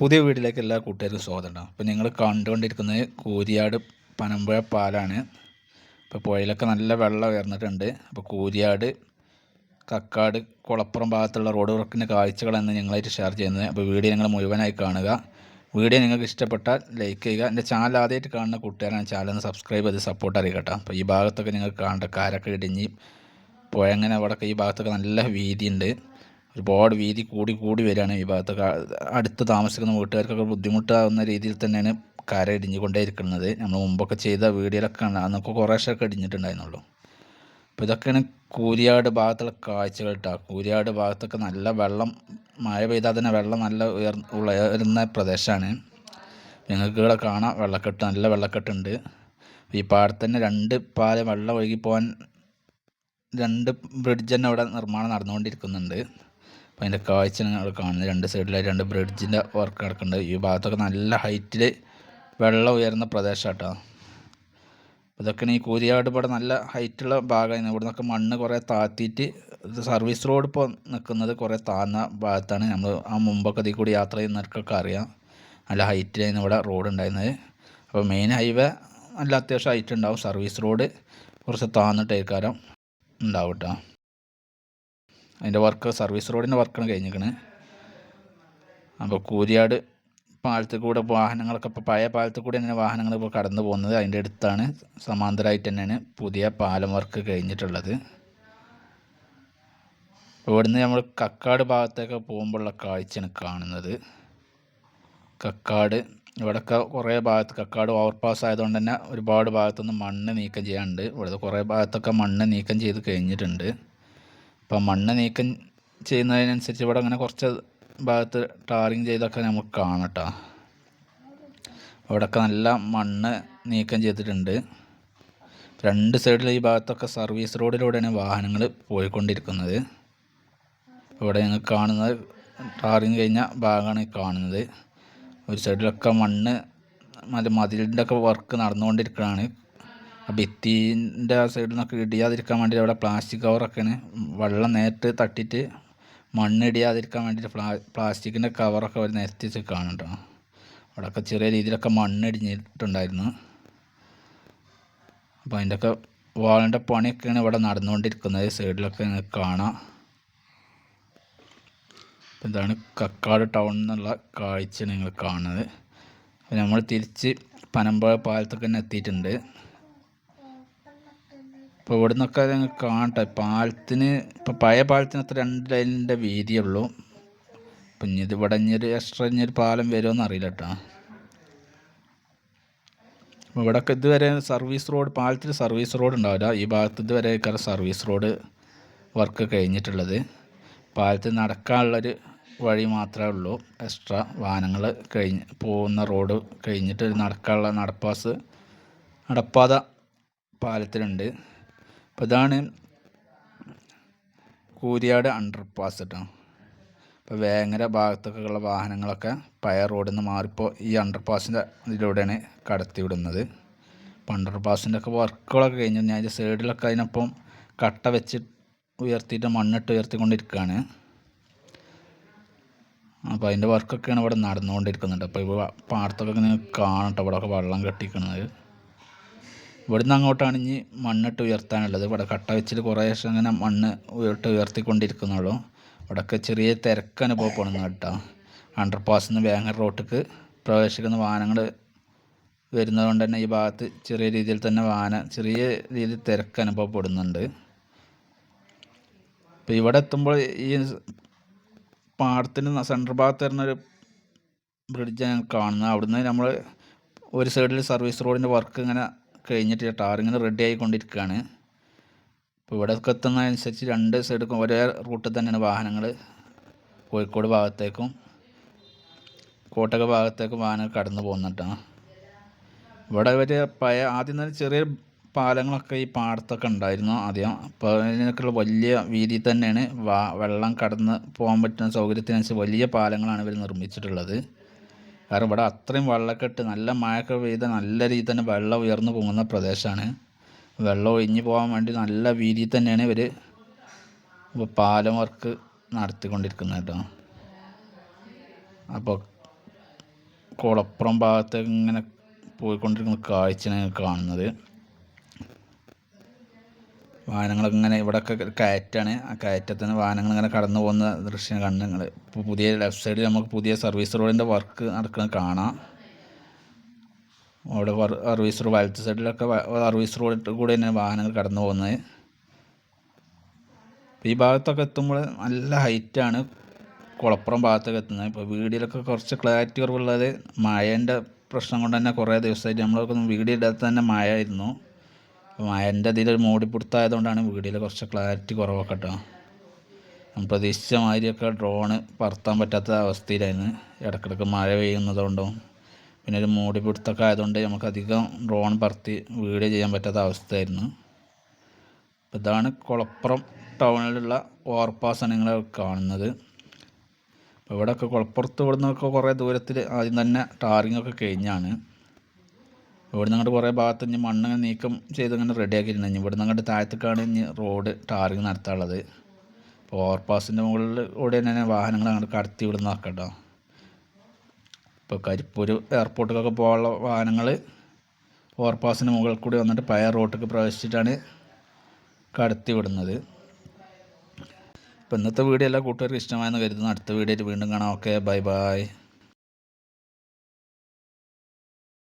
പുതിയ വീട്ടിലേക്ക് എല്ലാ കൂട്ടുകാർക്കും സ്വാഗതം അപ്പോൾ നിങ്ങൾ കണ്ടുകൊണ്ടിരിക്കുന്നത് കൂരിയാട് പനമ്പുഴ പാലാണ്. ഇപ്പോൾ പുഴയിലൊക്കെ നല്ല വെള്ളം ഉയർന്നിട്ടുണ്ട്. അപ്പോൾ കൂരിയാട് കക്കാട് കുളപ്പുറം ഭാഗത്തുള്ള റോഡ് വർക്കിന്റെ കാഴ്ചകളെന്ന് ഞങ്ങളായിട്ട് ഷെയർ ചെയ്യുന്നത്. അപ്പോൾ വീഡിയോ നിങ്ങൾ മുഴുവനായി കാണുക. വീഡിയോ നിങ്ങൾക്ക് ഇഷ്ടപ്പെട്ടാൽ ലൈക്ക് ചെയ്യുക. എന്റെ ചാനൽ ആദ്യമായിട്ട് കാണുന്ന കൂട്ടുകാരാണ് ചാനൽ ഒന്ന് സബ്സ്ക്രൈബ് ചെയ്ത് സപ്പോർട്ട് അറിയിക്കട്ടെ അപ്പോൾ ഈ ഭാഗത്തൊക്കെ നിങ്ങൾക്ക് കാണേണ്ട കാരൊക്കെ ഇടിഞ്ഞ് പുഴ അങ്ങനെ അവിടെയൊക്കെ ഈ ഭാഗത്തൊക്കെ നല്ല വീതിയുണ്ട് ഒരുപാട് വീതി കൂടി കൂടി വരികയാണ് ഈ ഭാഗത്ത്. അടുത്ത് താമസിക്കുന്ന വീട്ടുകാർക്കൊക്കെ ബുദ്ധിമുട്ടാവുന്ന രീതിയിൽ തന്നെയാണ് കര ഇടിഞ്ഞുകൊണ്ടേ ഇരിക്കുന്നത് നമ്മൾ മുമ്പൊക്കെ ചെയ്ത വീഡിയോയിലൊക്കെ അന്നൊക്കെ കുറേശ്ശൊക്കെ ഇടിഞ്ഞിട്ടുണ്ടായിരുന്നുള്ളൂ. അപ്പോൾ ഇതൊക്കെയാണ് കൂരിയാട് ഭാഗത്തുള്ള കാഴ്ചകൾ കേട്ടോ കൂരിയാട് ഭാഗത്തൊക്കെ നല്ല വെള്ളം മഴ പെയ്താൽ തന്നെ വെള്ളം നല്ല ഉയർ ഉയരുന്ന പ്രദേശമാണ്. ഞങ്ങൾക്ക് ഇവിടെ കാണാം വെള്ളക്കെട്ട് നല്ല വെള്ളക്കെട്ടുണ്ട്. ഈ പാടത്ത് തന്നെ രണ്ട് പാലം വെള്ളം ഒഴുകി പോകാൻ രണ്ട് ബ്രിഡ്ജ് തന്നെ അവിടെ നിർമ്മാണം നടന്നുകൊണ്ടിരിക്കുന്നുണ്ട്. അപ്പോൾ അതിന്റെ കാഴ്ച നിങ്ങൾ കാണുന്നത്. രണ്ട് സൈഡിലായി രണ്ട് ബ്രിഡ്ജിന്റെ വർക്ക് നടക്കുന്നുണ്ട്. ഈ ഭാഗത്തൊക്കെ നല്ല ഹൈറ്റിൽ വെള്ളം ഉയർന്ന പ്രദേശം കേട്ടോ ഇതൊക്കെയാണ് ഈ കൂരിയാട് ഇവിടെ നല്ല ഹൈറ്റുള്ള ഭാഗമാണ് ഇവിടെ നിന്നൊക്കെ മണ്ണ് കുറേ താത്തിയിട്ട് സർവീസ് റോഡ് ഇപ്പോൾ നിൽക്കുന്നത് കുറേ താഴ്ന്ന ഭാഗത്താണ്. നമ്മൾ ആ മുമ്പൊക്കെ ഇതിൽ കൂടി യാത്ര ചെയ്യുന്നവർക്കൊക്കെ അറിയാം. നല്ല ഹൈറ്റിലായിരുന്നു ഇവിടെ റോഡ് ഉണ്ടായിരുന്നത്. അപ്പോൾ മെയിൻ ഹൈവേ നല്ല അത്യാവശ്യം ഹൈറ്റ് ഉണ്ടാവും സർവീസ് റോഡ് കുറച്ച് താഴ്ന്നിട്ടേക്കാരം ഉണ്ടാവും കേട്ടോ അതിന്റെ വർക്ക് സർവീസ് റോഡിന്റെ വർക്കാണ് കഴിഞ്ഞിരിക്കുന്നത് അപ്പോൾ കൂരിയാട് പാലത്തിൽ കൂടെ വാഹനങ്ങളൊക്കെ ഇപ്പോൾ പഴയ പാലത്തിൽ കൂടെ തന്നെ വാഹനങ്ങൾ ഇപ്പോൾ കടന്നു പോകുന്നത് അതിന്റെ അടുത്താണ്. സമാന്തരമായിട്ട് തന്നെയാണ് പുതിയ പാലം വർക്ക് കഴിഞ്ഞിട്ടുള്ളത്. ഇവിടുന്ന് നമ്മൾ കക്കാട് ഭാഗത്തേക്ക് പോകുമ്പോഴുള്ള കാഴ്ചയാണ് കാണുന്നത്. കക്കാട് ഇവിടെയൊക്കെ കുറേ ഭാഗത്ത് കക്കാട് ഓവർപാസ് ആയതുകൊണ്ട് തന്നെ ഒരുപാട് ഭാഗത്തുനിന്ന് മണ്ണ് നീക്കം ചെയ്യാനുണ്ട് ഇവിടുത്തെ കുറേ ഭാഗത്തൊക്കെ മണ്ണ് നീക്കം ചെയ്ത് കഴിഞ്ഞിട്ടുണ്ട്. അപ്പം മണ്ണ് നീക്കം ചെയ്യുന്നതിനനുസരിച്ച് ഇവിടെ അങ്ങനെ കുറച്ച് ഭാഗത്ത് ടാറിങ് ചെയ്തൊക്കെ നമുക്ക് കാണാം കേട്ടോ. അവിടെയൊക്കെ നല്ല മണ്ണ് നീക്കം ചെയ്തിട്ടുണ്ട്. രണ്ട് സൈഡിൽ ഈ ഭാഗത്തൊക്കെ സർവീസ് റോഡിലൂടെയാണ് വാഹനങ്ങൾ പോയിക്കൊണ്ടിരിക്കുന്നത്. ഇവിടെ ഞങ്ങൾ കാണുന്നത് ടാറിങ് കഴിഞ്ഞ ഭാഗമാണ് കാണുന്നത്. ഒരു സൈഡിലൊക്കെ മണ്ണ് മതിലിന്റെ ഒക്കെ വർക്ക് നടന്നുകൊണ്ടിരിക്കുകയാണ് ഭിത്തീന്റെ ആ സൈഡിൽ നിന്നൊക്കെ ഇടിയാതിരിക്കാൻ വേണ്ടി അവിടെ പ്ലാസ്റ്റിക് കവറൊക്കെയാണ് വെള്ളം നേരിട്ട് തട്ടിയിട്ട് മണ്ണ് ഇടിയാതിരിക്കാൻ വേണ്ടിയിട്ട് പ്ലാ പ്ലാസ്റ്റിക്കിന്റെ കവറൊക്കെ അവർ നിരത്തി വെച്ച് കാണുന്നുണ്ടോ അവിടെയൊക്കെ ചെറിയ രീതിയിലൊക്കെ മണ്ണ് ഇടിഞ്ഞിട്ടുണ്ടായിരുന്നു അപ്പോൾ അതിന്റെയൊക്കെ വാളിന്റെ പണിയൊക്കെയാണ് ഇവിടെ നടന്നുകൊണ്ടിരിക്കുന്നത്. സൈഡിലൊക്കെ കാണാം. ഇതാണ് കക്കാട് ടൗൺ എന്നുള്ള കാഴ്ച നിങ്ങൾ കാണുന്നത്. നമ്മൾ തിരിച്ച് പനമ്പുഴ പാലത്തൊക്കെ തന്നെ എത്തിയിട്ടുണ്ട്. ഇപ്പോൾ ഇവിടെ നിന്നൊക്കെ ഞങ്ങൾ കാണട്ടെ. പാലത്തിന് ഇപ്പോൾ പഴയ പാലത്തിന് അത്ര രണ്ട് ലൈനിന്റെ വീതിയുള്ളൂ അപ്പം ഇത് ഇവിടെ ഇനിയൊരു എക്സ്ട്രാ ഇനിയൊരു പാലം വരുമെന്ന് അറിയില്ല കേട്ടോ. അപ്പോൾ ഇവിടെയൊക്കെ ഇതുവരെ സർവീസ് റോഡ് പാലത്തിൽ സർവീസ് റോഡ് ഉണ്ടാവില്ല. ഈ ഭാഗത്ത് ഇതുവരെ സർവീസ് റോഡ് വർക്ക് കഴിഞ്ഞിട്ടുള്ളത്. പാലത്തിൽ നടക്കാനുള്ളൊരു വഴി മാത്രമേ ഉള്ളൂ. എക്സ്ട്രാ വാഹനങ്ങൾ കഴിഞ്ഞ് പോകുന്ന റോഡ് കഴിഞ്ഞിട്ട് നടക്കാനുള്ള നടപ്പാസ് നടപ്പാത പാലത്തിലുണ്ട് അപ്പോൾ ഇതാണ് കൂരിയാട് അണ്ടർ പാസ് കേട്ടോ ഇപ്പോൾ വേങ്ങര ഭാഗത്തൊക്കെ ഉള്ള വാഹനങ്ങളൊക്കെ പയർ റോഡിൽ നിന്ന് മാറിപ്പോൾ ഈ അണ്ടർ പാസിന്റെ ഇതിലൂടെയാണ് കടത്തി വിടുന്നത്. അപ്പോൾ അണ്ടർ പാസിന്റെ ഒക്കെ വർക്കുകളൊക്കെ കഴിഞ്ഞു. ഞാൻ അതിന്റെ സൈഡിലൊക്കെ അതിനൊപ്പം കട്ട വെച്ച് ഉയർത്തിയിട്ട് മണ്ണിട്ട് ഉയർത്തിക്കൊണ്ടിരിക്കുകയാണ് അപ്പോൾ അതിന്റെ വർക്കൊക്കെയാണ് ഇവിടെ നടന്നുകൊണ്ടിരിക്കുന്നുണ്ട്. അപ്പോൾ ഇപ്പോൾ പാടത്തൊക്കെ ഇങ്ങനെ കാണട്ടോ ഇവിടെയൊക്കെ വെള്ളം കെട്ടിക്കുന്നത്. ഇവിടുന്ന് അങ്ങോട്ടാണ് ഇനി മണ്ണിട്ട് ഉയർത്താനുള്ളത്. ഇവിടെ കട്ട വെച്ചിട്ട് കുറേ അങ്ങനെ മണ്ണ് ഉയർട്ട് ഉയർത്തിക്കൊണ്ടിരിക്കുന്നുള്ളൂ. ഇവിടെയൊക്കെ ചെറിയ തിരക്ക് അനുഭവപ്പെടുന്നു കേട്ടോ. അണ്ടർ പാസിൽ നിന്ന് വേങ്ങർ റോട്ടിക്ക് പ്രവേശിക്കുന്ന വാഹനങ്ങൾ വരുന്നതുകൊണ്ട് തന്നെ ഈ ഭാഗത്ത് ചെറിയ രീതിയിൽ തന്നെ വാഹന ചെറിയ രീതിയിൽ തിരക്ക് അനുഭവപ്പെടുന്നുണ്ട് അപ്പോൾ ഇവിടെ എത്തുമ്പോൾ ഈ പാടത്തിന് സെൻട്രൽ ഭാഗത്ത് വരുന്നൊരു ബ്രിഡ്ജ് ഞാൻ കാണുന്നത്. അവിടുന്ന് നമ്മൾ ഒരു സൈഡിൽ സർവീസ് റോഡിന്റെ വർക്ക് ഇങ്ങനെ കഴിഞ്ഞിട്ട് ടാറിങ്ങനെ റെഡി ആയിക്കൊണ്ടിരിക്കുകയാണ്. ഇപ്പോൾ ഇവിടെ എത്തുന്നതനുസരിച്ച് രണ്ട് സൈഡിലും ഒരേ റൂട്ടിൽ തന്നെയാണ് വാഹനങ്ങൾ കോഴിക്കോട് ഭാഗത്തേക്കും കോട്ടക ഭാഗത്തേക്കും വാഹനങ്ങൾ കടന്നു പോകുന്നുണ്ടാണ് ഇവിടെ ഒരു പഴയ ആദ്യം തന്നെ ചെറിയ പാലങ്ങളൊക്കെ ഈ പാടത്തൊക്കെ ഉണ്ടായിരുന്നു ആദ്യം. അപ്പോൾ അതിനൊക്കെയുള്ള വലിയ വീതി തന്നെയാണ് വെള്ളം കടന്ന് പോകാൻ പറ്റുന്ന സൗകര്യത്തിനനുസരിച്ച് വലിയ പാലങ്ങളാണ് ഇവർ നിർമ്മിച്ചിട്ടുള്ളത്. കാരണം ഇവിടെ അത്രയും വെള്ളക്കെട്ട് നല്ല മഴയൊക്കെ പെയ്ത നല്ല രീതിയിൽ തന്നെ വെള്ളം ഉയർന്നു പോകുന്ന പ്രദേശമാണ്. വെള്ളം ഒഴിഞ്ഞു പോകാൻ വേണ്ടി നല്ല വീതി തന്നെയാണ് ഇവർ ഇപ്പോൾ പാലം വർക്ക് നടത്തിക്കൊണ്ടിരിക്കുന്നത് കേട്ടോ. അപ്പോൾ കുളപ്പുറം ഭാഗത്ത് ഇങ്ങനെ പോയിക്കൊണ്ടിരിക്കുന്ന കാഴ്ചയാണ് കാണുന്നത്. വാഹനങ്ങളൊക്കെ ഇങ്ങനെ ഇവിടെയൊക്കെ കയറ്റാണ്. ആ കയറ്റത്തിൽ നിന്ന് വാഹനങ്ങൾ ഇങ്ങനെ കടന്നു പോകുന്ന ദൃശ്യം കണ്ട് നിങ്ങൾ ഇപ്പോൾ പുതിയ ലെഫ്റ്റ് സൈഡിൽ നമുക്ക് പുതിയ സർവീസ് റോഡിന്റെ വർക്ക് നടക്കുന്നത് കാണാം. അവിടെ സർവീസ് റോഡ് വലത്ത് സൈഡിലൊക്കെ സർവീസ് റോഡിൽ കൂടെ തന്നെ വാഹനങ്ങൾ കടന്നു പോകുന്നത്. ഈ ഭാഗത്തൊക്കെ എത്തുമ്പോൾ നല്ല ഹൈറ്റാണ് കുളപ്പുറം ഭാഗത്തൊക്കെ എത്തുന്നത്. ഇപ്പോൾ വീടിലൊക്കെ കുറച്ച് ക്ലാരിറ്റി കുറവുള്ളത് മഴേന്റെ പ്രശ്നം കൊണ്ട് തന്നെ കുറേ ദിവസമായിട്ട് നമ്മളൊക്കെ അടുത്ത് തന്നെ മഴയായിരുന്നു. അപ്പോൾ മഴന്റെ ഇതിലൊരു മൂടിപ്പിടുത്തമായതുകൊണ്ടാണ് വീഡിയോയിൽ കുറച്ച് ക്ലാരിറ്റി കുറവൊക്കെ കേട്ടോ. പ്രതീക്ഷിച്ച മാതിരിയൊക്കെ ഡ്രോണ് പറത്താൻ പറ്റാത്ത അവസ്ഥയിലായിരുന്നു. ഇടയ്ക്കിടയ്ക്ക് മഴ പെയ്യുന്നതുകൊണ്ടും പിന്നെ ഒരു മൂടിപ്പിടുത്തൊക്കെ ആയതുകൊണ്ട് നമുക്കധികം ഡ്രോൺ പറത്തി വീഡിയോ ചെയ്യാൻ പറ്റാത്ത അവസ്ഥയായിരുന്നു. അപ്പോൾ ഇതാണ് കുളപ്പുറം ടൗണിലുള്ള ഓവർപാസാണ് നിങ്ങൾ കാണുന്നത്. അപ്പോൾ ഇവിടെയൊക്കെ കുളപ്പുറത്ത് ഇവിടുന്നൊക്കെ കുറേ ദൂരത്തിൽ ആദ്യം തന്നെ ടാറിങ്ങൊക്കെ കഴിഞ്ഞാണ്. ഇവിടെ നിന്ന് അങ്ങോട്ട് കുറേ ഭാഗത്ത് ഇനി മണ്ണ് നീക്കം ചെയ്ത് ഇങ്ങനെ റെഡി ആക്കിയിട്ടുണ്ട്. ഇനി ഇവിടെ നിന്ന് അങ്ങോട്ട് താഴത്തേക്കാണ് ഇനി റോഡ് ടാറിങ് നടത്താനുള്ളത്. അപ്പോൾ ഓവർപാസിന്റെ മുകളിൽ കൂടെ തന്നെ വാഹനങ്ങൾ അങ്ങോട്ട് കടത്തി വിടുന്ന കേട്ടോ ഇപ്പോൾ കരിപ്പൂർ എയർപോർട്ടിലൊക്കെ പോകാനുള്ള വാഹനങ്ങൾ ഓവർപാസിന്റെ മുകളിൽ കൂടി വന്നിട്ട് പഴയ റോട്ടിലേക്ക് പ്രവേശിച്ചിട്ടാണ് കടത്തി വിടുന്നത്. അപ്പോൾ ഇന്നത്തെ വീഡിയോ എല്ലാ കൂട്ടുകാർക്ക് ഇഷ്ടമായെന്ന് കരുതുന്നു. അടുത്ത വീഡിയോയിൽ വീണ്ടും കാണാം. Okay bye bye